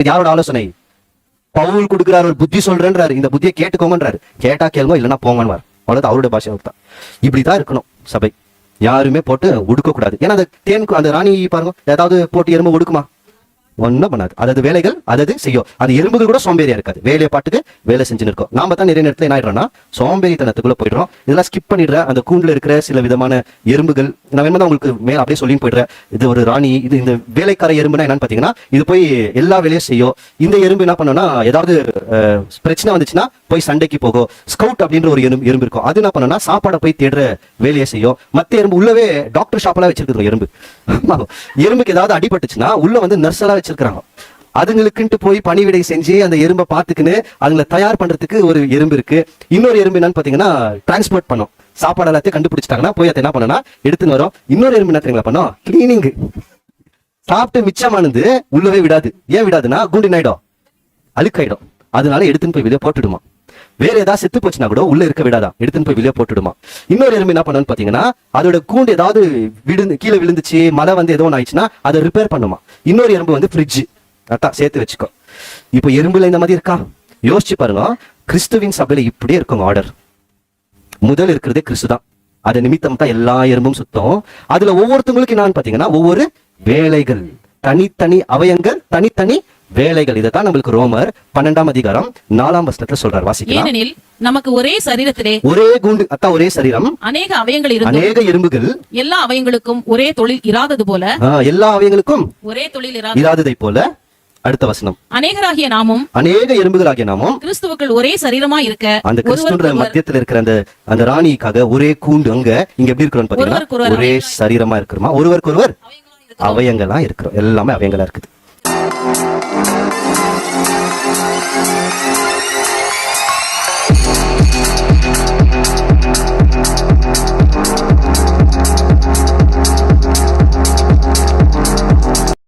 இது யாரோட ஆலோசனை? பவுல் கொடுக்கிறார் ஒரு புத்தி சொல்றேன்றாரு. இந்த புத்தியை கேட்டுக்கோங்கன்றாரு. கேட்டா கேளுங்க இல்லைன்னா போங்கன்னு அவ்வளவு அவருடைய பாஷை தான் இப்படிதான் இருக்கணும் சபை. யாருமே போட்டு உடுக்க கூடாது ஏன்னா அந்த தேன் அந்த ராணி பாருங்க ஏதாவது போட்டு எறும்பு உடுக்குமா ஒன்றும் பண்ணாது. அதாவது வேலைகள் அதாவது செய்யும். அந்த எறும்புகள் கூட சோம்பேறியா இருக்காது. வேலையை பாட்டுக்கு வேலை செஞ்சுன்னு இருக்கோம் நாம தான் நிறைய நேரத்தில் என்ன ஆயிடுறோம்னா சோம்பேறித்தனத்துக்குள்ள போயிடுறோம். இதெல்லாம் ஸ்கிப் பண்ணிடுற அந்த கூண்டுல இருக்கிற சில விதமான எறும்புகள் நான் வேணுமா உங்களுக்கு மேல அப்படியே சொல்லி போயிடுறேன் இது ஒரு ராணி இது இந்த வேலைக்கார எறும்புனா என்னன்னு பாத்தீங்கன்னா இது போய் எல்லா வேலையும் செய்யும். இந்த எறும்பு என்ன பண்ணோம்னா ஏதாவது பிரச்சனை வந்துச்சுன்னா போய் சண்டைக்கு போகும். ஸ்கவுட் அப்படின்ற ஒரு எறும்பு எறும்பு இருக்கும். அது என்ன பண்ணோம்னா சாப்பாடை போய் தேடுற வேலையை செய்யும். மத்த எறும்பு உள்ளவே டாக்டர் ஷாப்லாம் வச்சிருக்கிற எறும்பு. எறும்புக்கு ஏதாவது அடிபட்டுச்சுன்னா உள்ள வந்து நர்ஸெல்லாம் வச்சிருக்கிறாங்க. அதுங்களுக்குன்ட்டு போய் பணிவிடை செஞ்சு அந்த எறும்பை பார்த்துக்குன்னு அதுங்களை தயார் பண்றதுக்கு ஒரு எறும்பு இருக்கு. இன்னொரு எறும்பு என்னன்னு பாத்தீங்கன்னா டிரான்ஸ்போர்ட் பண்ணும். சாப்பாடு எல்லாத்தையும் கண்டுபிடிச்சிட்டாங்கன்னா போய் அதை என்ன பண்ணனா எடுத்துன்னு வரும். இன்னொரு எறும்பு என்ன தெரியுங்களா பண்ணும்? கிளீனிங் சாப்பிட்டு மிச்சமானது உள்ளவே விடாது. ஏன் விடாதுன்னா குண்டு நாயிடும் அழுக்காயிடும். அதனால எடுத்துன்னு போய் வெளியே போட்டுடுமா. வேற ஏதாவது செத்து போச்சுன்னா கூட உள்ள இருக்க விடாதான் எடுத்துன்னு போய் வெளியே போட்டுடுமா. இன்னொரு எறும்பு என்ன பண்ணுன்னு பாத்தீங்கன்னா அதோட கூண்டு ஏதாவது விழுந்து கீழே விழுந்துச்சு மழை வந்து ஏதோ ஒன்று ஆயிடுச்சுன்னா அதை ரிப்பேர் பண்ணுமா? இன்னொரு எறும்பு வந்து ஃப்ரிட்ஜ் அதான் சேர்த்து வச்சுக்கோ. இப்போ எறும்புல இந்த மாதிரி இருக்கா? யோசிச்சு பாருங்க. கிறிஸ்துவின் சபையில இப்படியே இருக்கும் ஆர்டர் முதல் இருக்கிறதே கிறிஸ்து தான். அது நிமித்தம் தான் எல்லா எறும்பும் சுத்தம். அதுல ஒவ்வொருத்தவங்களுக்கு என்னன்னு பாத்தீங்கன்னா ஒவ்வொரு வேலைகள். தனித்தனி அவயங்கள் தனித்தனி வேலைகள் இதைத்தான் நம்மளுக்கு ரோமர் பன்னெண்டாம் அதிகாரம் நாலாம் வசனத்துல சொல்றார். வாசிக்கலாம். ஏனெனில் நமக்கு ஒரே சரீரத்திலே ஒரே குண்டு அத்தான் ஒரே சரீரம். அநேக அவயங்கள் இருந்தும் அநேக எறும்புகள் எல்லா அவயங்களுக்கும் ஒரே தொழில் இராதது போல எல்லா அவயங்களுக்கும் ஒரே தொழில் இராது இராததை போல அடுத்த வசனம். அநேகராகிய நாமும் அநேக எறும்புகளாகிய நாமும் கிறிஸ்துவுக்குள் ஒரே சரீரமா இருக்க அந்த கிறிஸ்துன்ற மத்தியத்துல இருக்கிற அந்த அந்த ராணிக்காக ஒரே கூண்டு அங்க இங்க எப்படி இருக்கிறோம் பாத்தீங்கன்னா ஒரே சரீரமா இருக்கிறோமா? ஒருவருக்கு ஒருவர் அவயங்களா இருக்கிறோம். எல்லாமே அவயங்களா இருக்குது. Thank you.